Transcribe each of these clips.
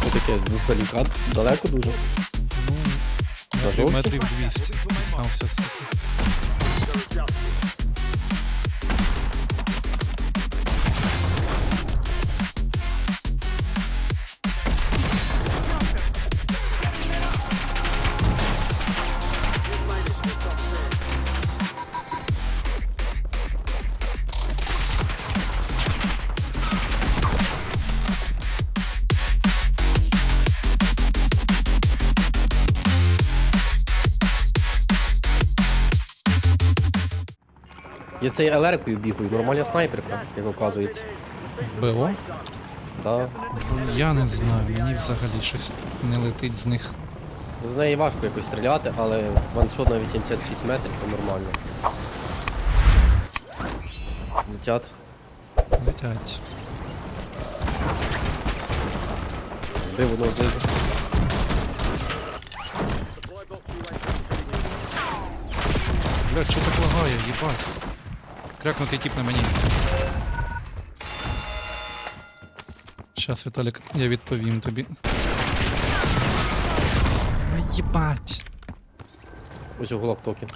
Що таке, далеко дуже. Ну, метрів 200. Там все Я цей елерикою бігаю, нормальна снайперка, як оказується. БО? Да. Я не знаю, мені взагалі щось не летить з них. З неї важко якось стріляти, але ваншот на 86 метрів, то нормально. Летять. Летять. Збив одного знизу. Блядь, що так лагає, їбать. Крякнутий тип на мені. Щас, Віталік, я відповім тобі. Ай, Їбать. Ось уголок токен.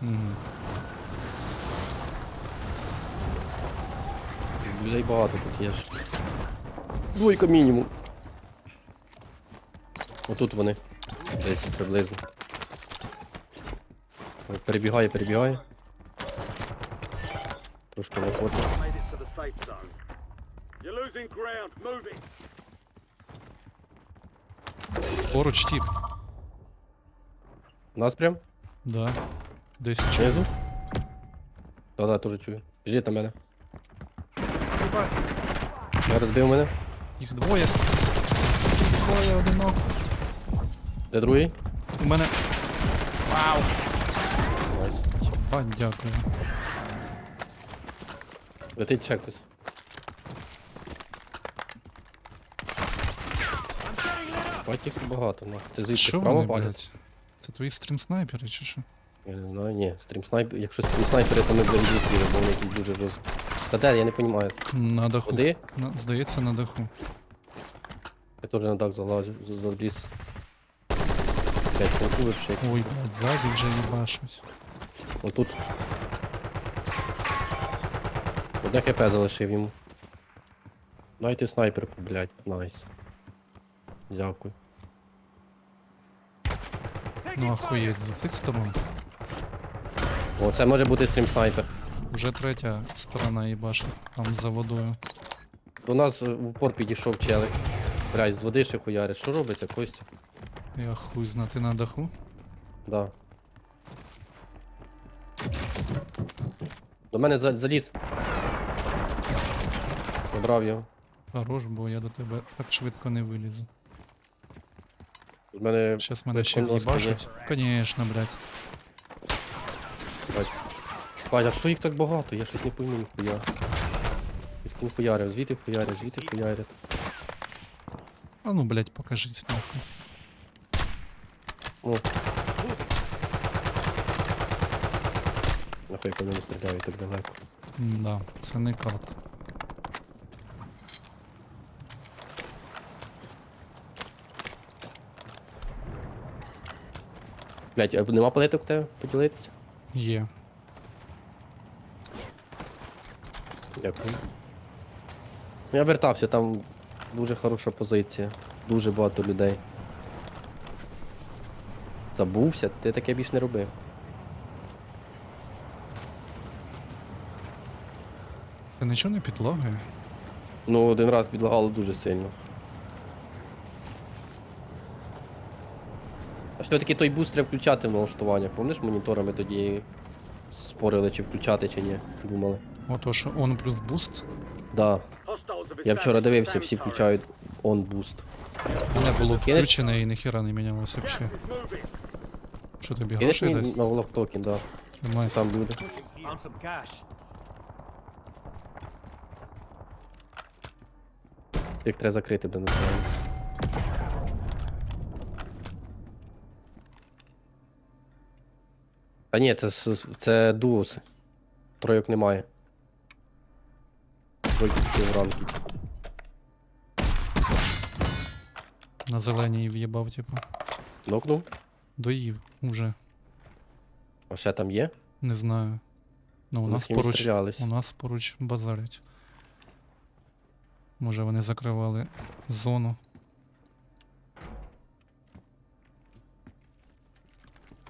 Мгм. Людей багато тут є ж. Двойка мінімум. Отут вони. Десь приблизно. Перебігає, перебігає. Трошки не. Made it to the safe zone. You're losing ground. Поруч тип. Нас прям? Да. Десь чую. Знизу? Да-да, теж чую. Ждіть на мене. Їбать. Я розбив мене. Їх двоє. Двоє одинок. Де другий? У мене. Найс. Їбать, дякую. Летить ще хтось. Бать їх багато, ну. Ти звідси Що справа вони, палять? блядь? Це твої стрім снайпери чи що? Я не знаю, ні, стрім снайпер. Якщо стрім снайпери, то ми будемо зустріли, бо вони якісь дуже роз... Та де, я не розумію. На даху. Куди? На, здається, на даху. Я теж на дах залазю, з- заліз. П'ять смаку випшить. Ой, блядь, ззаді вже їбашуть. Отут. Одне хп залишив йому. Дайте снайперку, блядь, найс. Дякую. Ну ахуєть, з тих сторон. О, це може бути стрім снайпер. Уже третя сторона їбашить. Там за водою. До нас в упор підійшов челик. Блядь, з води ще хуярить. Що робиться, Костя? Я хуй знати на даху. Да. До мене за- заліз. Забрав його. Хорош, бо я до тебе так швидко не вилізу. До мене Щас мене ще в'їбашуть. Конечно, блядь. бать. Бать, а що їх так багато? Я щось не пойму ніхуя. Звідки хуярив, звідти хуярив, звідти хуярив. А ну, блядь, покажись нахуй. О. Нахуй по ньому стріляю так далеко. Да, це не карта. Блять, нема палеток в тебе поділитися? Є. Дякую. Я вертався, там дуже хороша позиція. Дуже багато людей. Забувся, ти таке більш не робив. Ти нічого не підлагає? Ну, один раз підлагало дуже сильно. Все-таки той буст треба включати в налаштування. Пам'ятаєш, моніторами тоді спорили, чи включати, чи ні. Думали. Ото що он плюс буст. Да. Я вчора дивився, всі включають boost. У мене було Кинеш? включене і ніхіра не мінялося взагалі. Що тобі грошей десь? на лоптокен, да. Тримай. Там. On. Їх треба закрити, де не Та ні, це це дуос. Тройок немає. Тройки в рамки. На зеленій в'єбав, типу. Нокнув? Доїв уже. А ще там є? Не знаю. Ну у нас поруч. Стрілялись. У нас поруч базарять. Може вони закривали зону.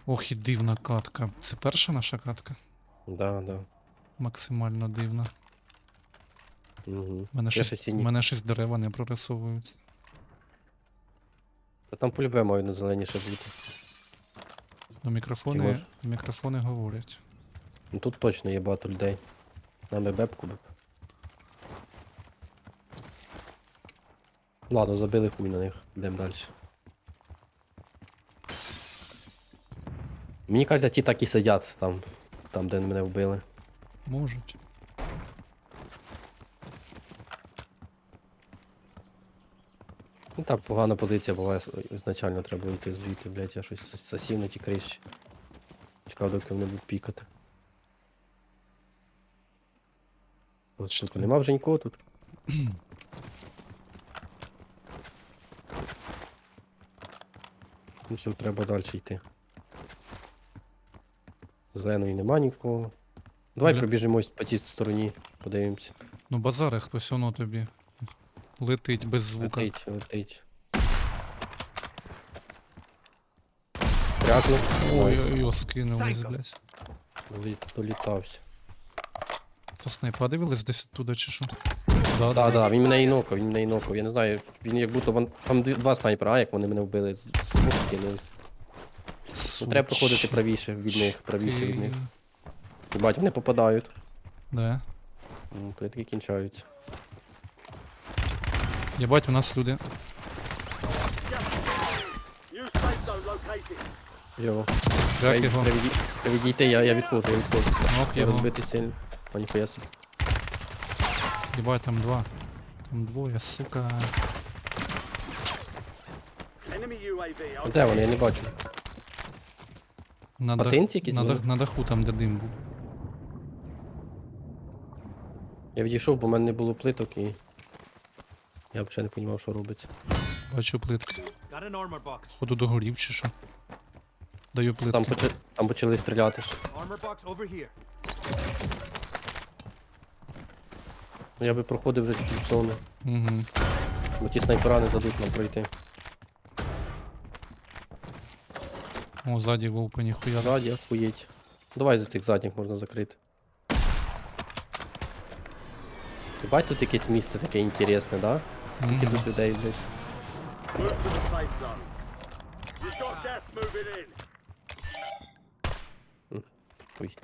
Ох, і дивна катка. Це перша наша катка? Да, да. Максимально дивна. Угу. Мене Я щось, щось і ні. мене щось дерева не прорисовуються. Та там полюбе маю на зеленіше бути. Ну, мікрофони, мікрофони говорять. Ну тут точно є багато людей. Нам би бебку б. Ладно, забили хуй на них. Йдемо далі. Мені кажеться, ті так і сидять там, там, де мене вбили. Можуть. Ну так, погана позиція була, ізначально треба було йти звідти, блядь, я щось засів на ті криші. Чекав, доки вони будуть пікати. От, сука, нема вже нікого тут. Ну все, треба далі йти. Зеленої нема нікого. Давай Бля. пробіжимось по тій стороні, подивимося. Ну, базари хтось воно тобі. Летить без звука. Летить, летить. Крякнув. Ой, Ой, ой, ой, скинулись, блядь. долі- долітався. То снайпа дивились десь туди чи що? Да, Так, так, він мене і нокав, він мене і нокав. Я не знаю, він як будто вон, там дві- два снайпера, а як вони мене вбили, з з двох скинулись. Ну, треба проходити правіше від них, правіше від них. Бать, вони попадають. Да. Ну, то таки кінчаються. Єбать, у нас люди. Йо. Як його? Приведійте, я, я відходжу, я відходжу. Ок, Я його. розбитий сильно. А ніхуя собі. Єбать, там два. Там двоє, сука. Де вони? Я не бачу. На, дах, Патинці якісь на, були? дах, на даху там, де дим був. Я відійшов, бо в мене не було плиток і. Я взагалі не розумів, що робиться. Бачу плитки. Got an armor box. Ходу догорів чи що. Даю Там, плитки. почали, там почали стріляти. ж. Armor box over here. Ну я би проходив вже чуть зону. Угу. Бо ті снайпера не дадуть нам пройти. О, ззаді вовпи ніхуя. Ззаді, охуєть. Давай за цих задніх можна закрити. Бать тут якесь місце таке інтересне, да? Скільки Мгм. тут людей, блядь. Ой,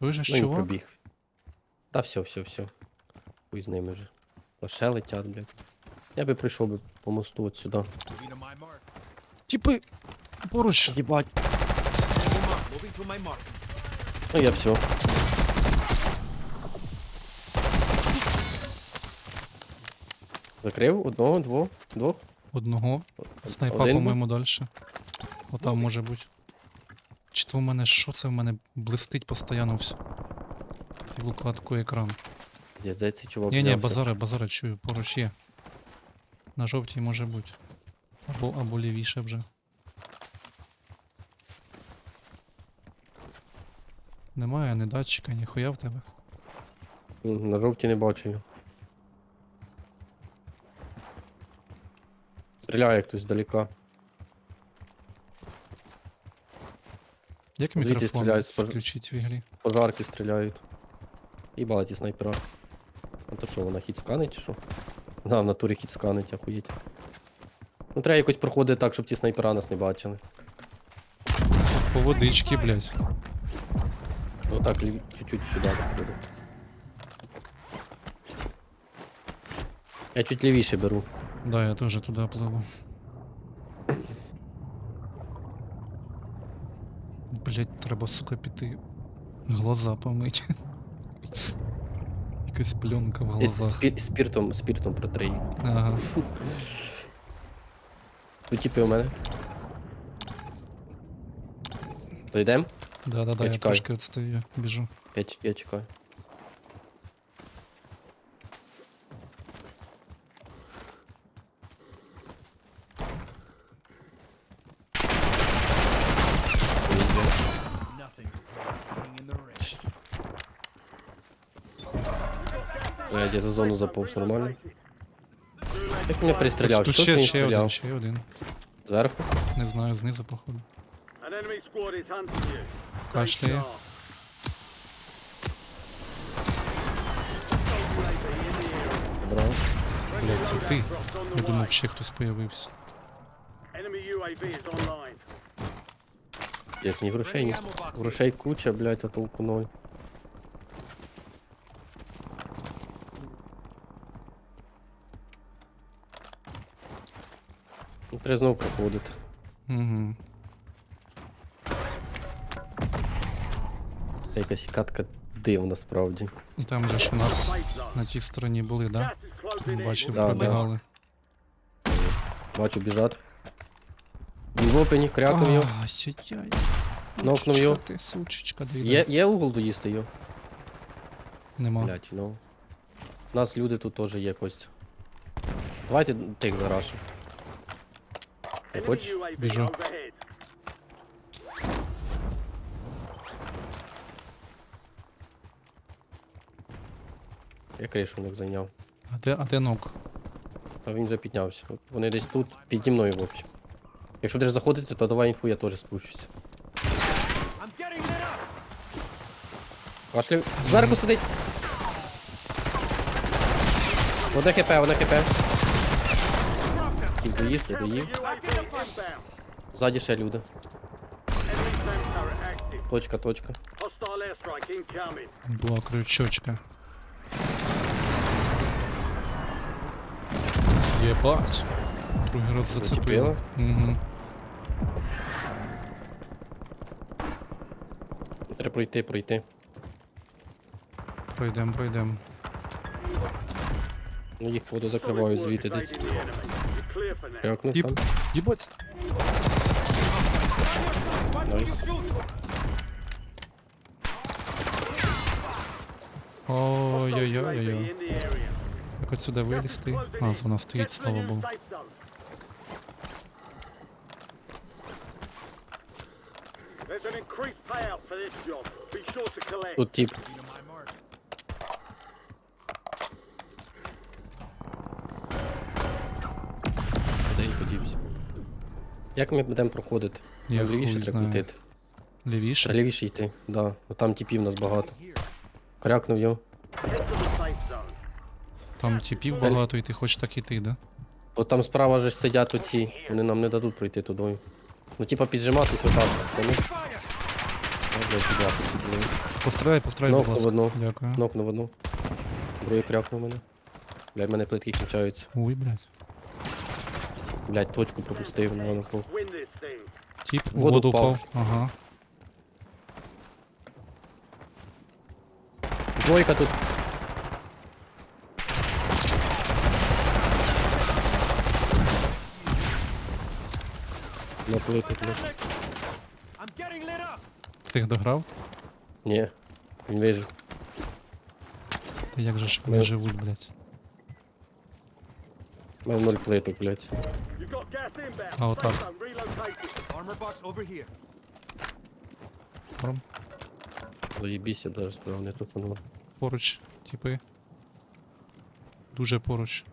Той же ж ну чувак? пробіг. Та все, все, все. Хуй з ними вже. Лише летять, блядь. Я би прийшов би по мосту от сюди. Типи, поруч. Єбать. Mark. Ну я все. Закрив одного, двох, двох. Одного. Снайпа, Один по-моєму, далі. Отам може бути. Чи то в мене що це в мене блистить постійно все. Лукатку екран. Я за цей чувак. Ні, ні, взявся. базари, базари чую, поруч є. На жовтій може бути. Або, або лівіше вже. Немає ні датчика, ні хуя в тебе. На жовті не бачу. Стріляє хтось здалека. Як Звідти мікрофон стріляють з пож- включить в ігрі? Пожарки стріляють. І балаті снайпера. А то що, вона хід сканить чи що? Да, в натурі хід сканить, охуєть. Ну треба якось проходити так, щоб ті снайпера нас не бачили. По водички, блядь. Ну так, чуть-чуть буде. Я чуть лівіше беру. Да, я теж туди пливу. Блять, треба, сука, піти. Глаза помить. Якась пленка в глазах. спі- спіртом, спіртом протри. Ага. Тут тіпи у мене. Да, да, да, я, я тікаю. трошки відстаю, біжу. Я, ті- я тікаю. Nothing. За зону заповз нормально. Как меня пристрелял? Тут Що один, ще один. Зверху? Не знаю, снизу походу. Кашляє. area. Брав. Блядь, це ти. Я думав, ще хтось появився. Є ні грошей, ні. Грошей куча, блядь, а толку ноль. Ну, Треба знову проходити. Угу. Якась катка дивна справді. І там же ж у нас на тій стороні були, да? Бачив, Да, да. пробігали. Бачу, біжать. Він в опені, крякнув його. А. Нокнув його. Ти, сучечка. Є, є угол доїсти його? Нема. Блять, ну. У нас люди тут теж є Костя. Давайте тих зарашу. Enemy хочеш? Біжу. Я кришу них зайняв. А де, а де нок? А він вже піднявся. От Вони десь тут, піді мною в общем. Якщо будеш заходити, то давай інфу, я теж спущуся. Кашлю. Зверху сидить. Одне хп, одне хп. Хотів доїсти, доїв. Ззаді ще люди. Точка, точка. Була крючочка. Єбать. Другий раз зацепило. Угу. Треба пройти, пройти. Пройдем, пройдем. Ну їх воду закривають звідти десь. Крякнув там. Єбать. Найс. Ой-ой-ой-ой. UAV in the area. Як отсюди вилізти? А, вона стоїть, слава Богу. Тут тип. Куди він подівся? Як ми будемо проходити? Я Нам лівіше хуй треба знаю. крутити. Лівіше? Лівіше йти, да. Бо там типів нас багато. Крякнув його. Head to the safe zone. Там типів багато, і ти хочеш так іти, да? От там справа же ж сидять оці. Вони нам не дадуть пройти туди. Ну типа піджиматись отак. Ну. Підняти ці були. Постріляй, постріляй, будь ласка. одну. Дякую. Кнопнув одну. Другий крякнув мене. Блядь, в мене плитки кінчаються. Ой, блядь. Блядь, точку пропустив, ну. Win this thing. Тіп в Воду воду впав. впав. Ага. Двойка тут. На плиту, блядь. Ти їх дограв? Ні, він вижив. Та як же ж вони Ну. живуть, блядь? У мене ноль плиток, блядь. You've got gas inbound. А, отак. Safe zone relocated. Armor box over here. Норм. Заєбіся, даже справа не воно. Поруч, типи. Дуже поруч.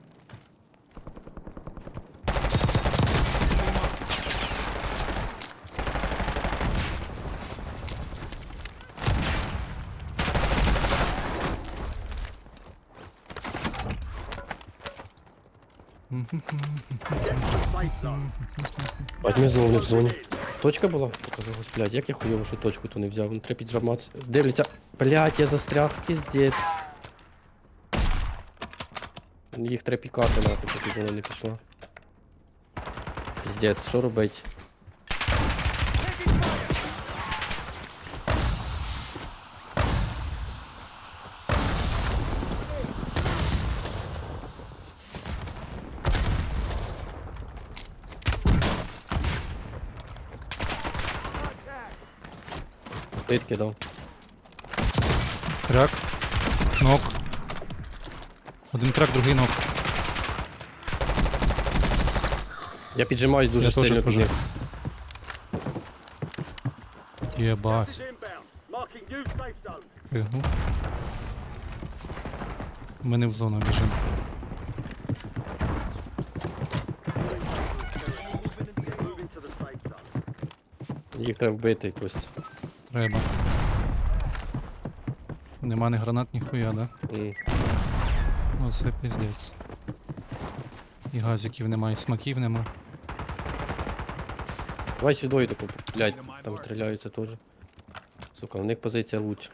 Get to ми знову в зоні. Точка була? Показалось, блядь, як я хуйово, що точку то не взяв. Ну треба піджамати. Дивляться. Блядь, я застряг, піздець. Їх треба пікати нахуй, поки вона не пішла. Піздець, що робить? Плитки дав. Крак. Нок. Один крак, другий нок. Я піджимаюсь дуже Я теж сильно під пожив. них. Єбать. Inbound. Marking new safe zone. Пригнув. Ми не в зону біжимо. Moving to the safe zone. Їх треба вбити якось. Треба. Нема ні гранат, ні хуя, да? М. Ну це піздець. І газиків нема, і смаків нема. Давай сюди таку, блядь, там стріляються теж. Сука, у них позиція лучше.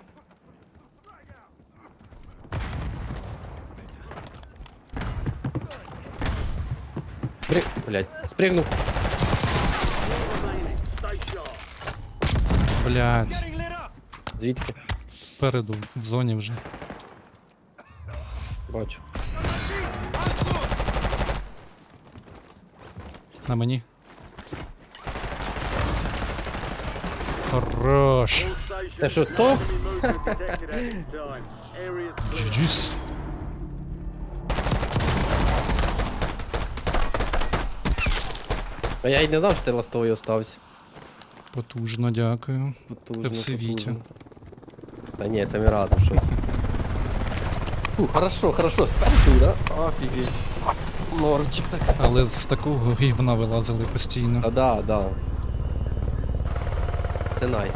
Блядь, спригнув. Блять, Звідки? спереду, в зоні вже. Бачу. На мені. Хорош. Та що, то? Enemy movement detected at this time. Areas clear. Джіс. А я й не знав, що це ластовий остався. Потужно, дякую. Потужно, Це Вітя. Та ні, це ми разом щось. Фу, хорошо, хорошо, спершу, да? Офігеть. Норчик так. Але з такого гівна вилазили постійно. А да, да. Це найс.